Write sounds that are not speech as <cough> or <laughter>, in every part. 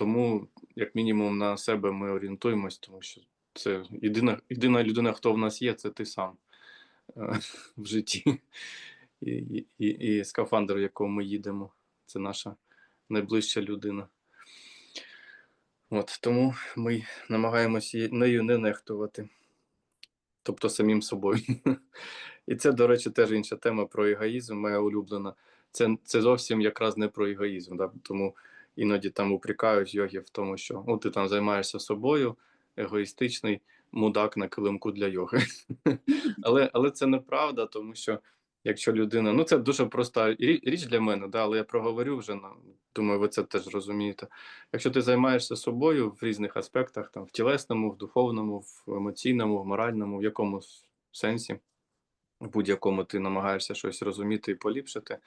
тому, як мінімум, на себе ми орієнтуємось, тому що це єдина, єдина людина, хто в нас є, це ти сам е, в житті. І, і, і, скафандр, в якому ми їдемо, це наша найближча людина. От, тому ми намагаємося нею не нехтувати, тобто самим собою. І це, до речі, теж інша тема про егоїзм, моя улюблена. Це, це зовсім якраз не про егоїзм. Да? Тому іноді там упрекають йогів в тому, що ну, ти там займаєшся собою, егоїстичний мудак на килимку для йоги. <laughs> але, але це неправда, тому що якщо людина, ну це дуже проста річ для мене, да, але я проговорю вже на думаю, ви це теж розумієте. Якщо ти займаєшся собою в різних аспектах, там в тілесному, в духовному, в емоційному, в моральному, в якомусь сенсі, в будь-якому ти намагаєшся щось розуміти і поліпшити,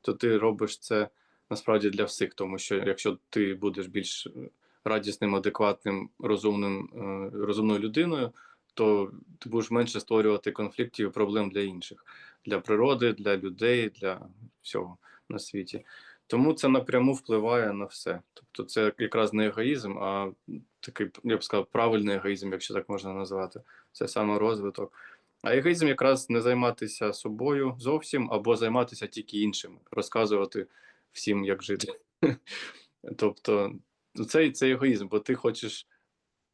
то ти робиш це насправді для всіх, тому що якщо ти будеш більш е, радісним, адекватним, розумним, е, розумною людиною, то ти будеш менше створювати конфліктів і проблем для інших, для природи, для людей, для всього на світі. Тому це напряму впливає на все. Тобто, це якраз не егоїзм, а такий, я б сказав, правильний егоїзм, якщо так можна назвати. Це саморозвиток. А егоїзм якраз не займатися собою зовсім, або займатися тільки іншим, розказувати всім, як жити. Тобто, це, це егоїзм, бо ти хочеш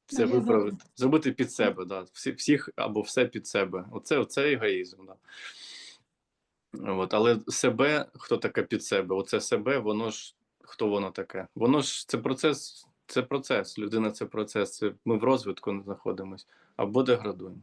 все виправити, зробити під себе, да. Всі, всіх або все під себе. Оце, оце егоїзм. Да. От, але себе, хто таке під себе? Оце себе, воно ж хто воно таке? Воно ж це процес, це процес. Людина це процес. Це ми в розвитку знаходимось або деградуємо.